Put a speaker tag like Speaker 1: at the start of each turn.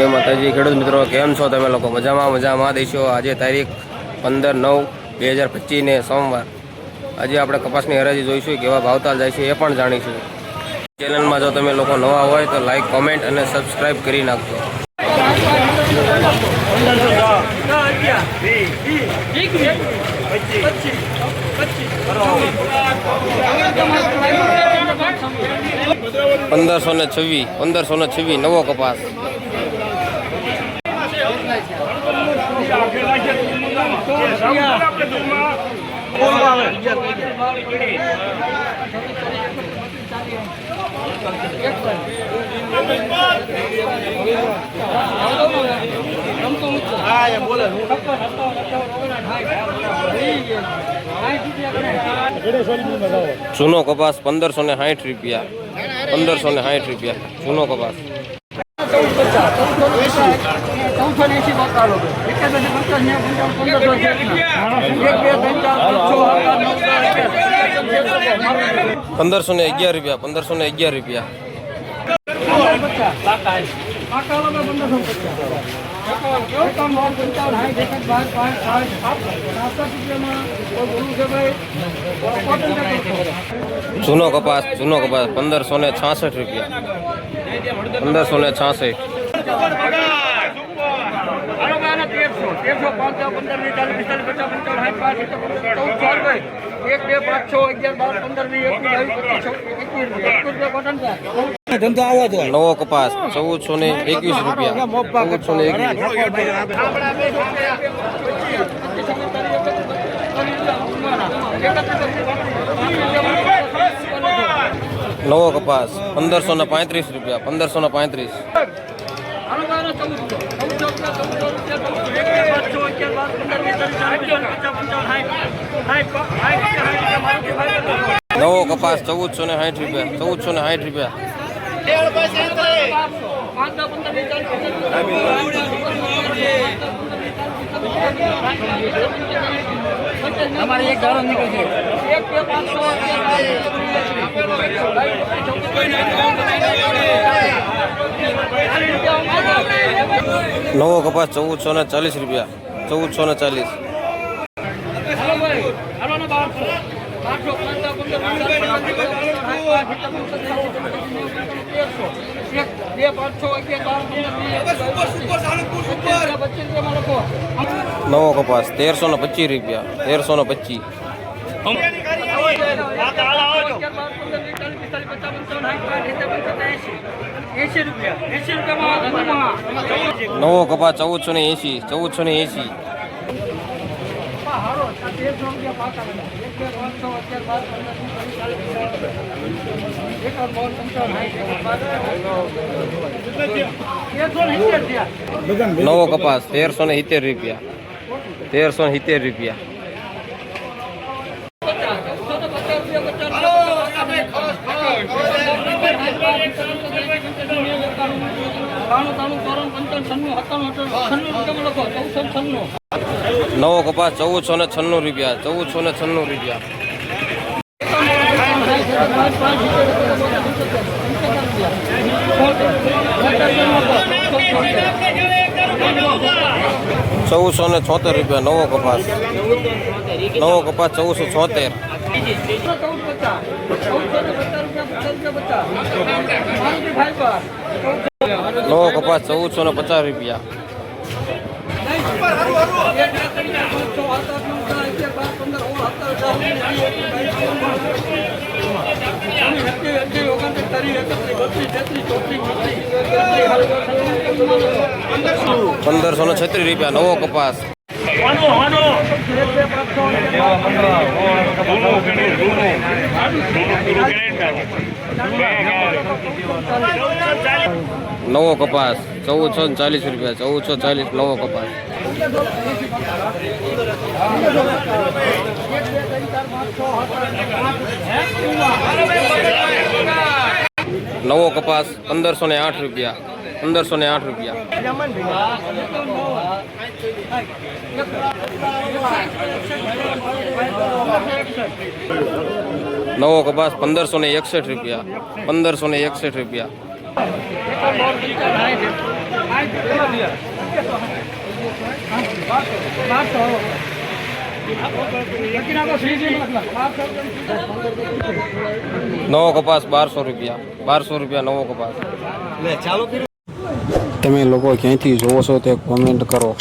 Speaker 1: જય માતાજી. ખેડૂત મિત્રો, કેમ છો તમે લોકો? મજામાં મજામાં. દેશો આજે તારીખ પંદર નવ બે હજાર પચીસને સોમવાર. આજે આપણે કપાસની હરાજી જોઈશું, કેવા ભાવતાલ જાય છે એ પણ જાણીશું. ચેનલમાં જો તમે લોકો નવા હોય તો લાઈક, કોમેન્ટ અને સબસ્ક્રાઈબ કરી નાખજો. પંદરસો ને છવ્વીસ, પંદરસો ને છવ્વીસ, નવો કપાસ. જૂનો કપાસ પંદરસો ને સાઠ રૂપિયા પંદરસો ને સાઠ રૂપિયા જૂનો કપાસ
Speaker 2: ચૌદસો ને એસી બતાવો એકાદશ પચાસ ને પંચાવન પંદરસો છે એક બે ત્રણ ચાર પાંચ છ સાત આઠ નવ દસ
Speaker 1: પંદરસો ને અગિયાર રૂપિયા પંદરસો ને અગિયાર રૂપિયા જૂનો કપાસ જૂનો કપાસ પંદરસો ને છાસઠ રૂપિયા પંદરસો ને છાસઠ
Speaker 2: પાંચ અગિયાર બાર પંદર વીસ એકવીસ
Speaker 1: નવો કપાસ ચૌદસો ને એકવીસ રૂપિયા. ચૌદસો ને એકવીસ. નવો કપાસ પંદરસો ને પાંત્રીસ રૂપિયા પંદરસો ને પાંત્રીસ. નવો કપાસ ચૌદસો ને સાઠ રૂપિયા ચૌદસો ને સાઠ રૂપિયા.
Speaker 2: અમારે એક ગાળો નીકળશે એક બે પાંચસો.
Speaker 1: નવો કપાસ ચૌદસો ને ચાલીસ રૂપિયા. ચૌદસો ને ચાલીસ. નવો કપાસ તેરસો ને પચીસ રૂપિયા. તેરસો ને પચીસ. નવો કપા ચૌદસો ને એંસી ચૌદસો ને એસી નવો કપાસ તેરસો ને સિત્તેર રૂપિયા. તેરસો ને સિત્તેર રૂપિયા.
Speaker 2: ત્રાણું ત્રાણું ચોરાણું પંચાવન છન્નું સત્તાણું છન્નું રૂપિયામાં લખો ચૌદસો છન્નું.
Speaker 1: નવો કપાસ ચૌદસો ને છન્નું રૂપિયા ચૌદસો ને છન્નું રૂપિયા. ચૌદસો ને છોતેર રૂપિયા નવો કપાસ. નવો કપાસ ચૌદસો છોતેર. નવો કપાસ ચૌદસો ને પચાસ રૂપિયા પંદરસો ને છત્રીસ રૂપિયા નવો કપાસ નવો કપાસ ચૌદસો ને ચાલીસ રૂપિયા ચૌદસો ચાલીસ નવો કપાસ નવો કપાસ પંદરસો ને આઠ રૂપિયા પંદરસો ને આઠ રૂપિયા નવો કપાસ પંદરસો ને એકસઠ રૂપિયા પંદરસો ને એકસઠ રૂપિયા નવો કપાસ બારસો રૂપિયા બારસો રૂપિયા નવો કપાસ
Speaker 3: તમે લોકો ક્યાંથી જોવો છો તે કોમેન્ટ કરો.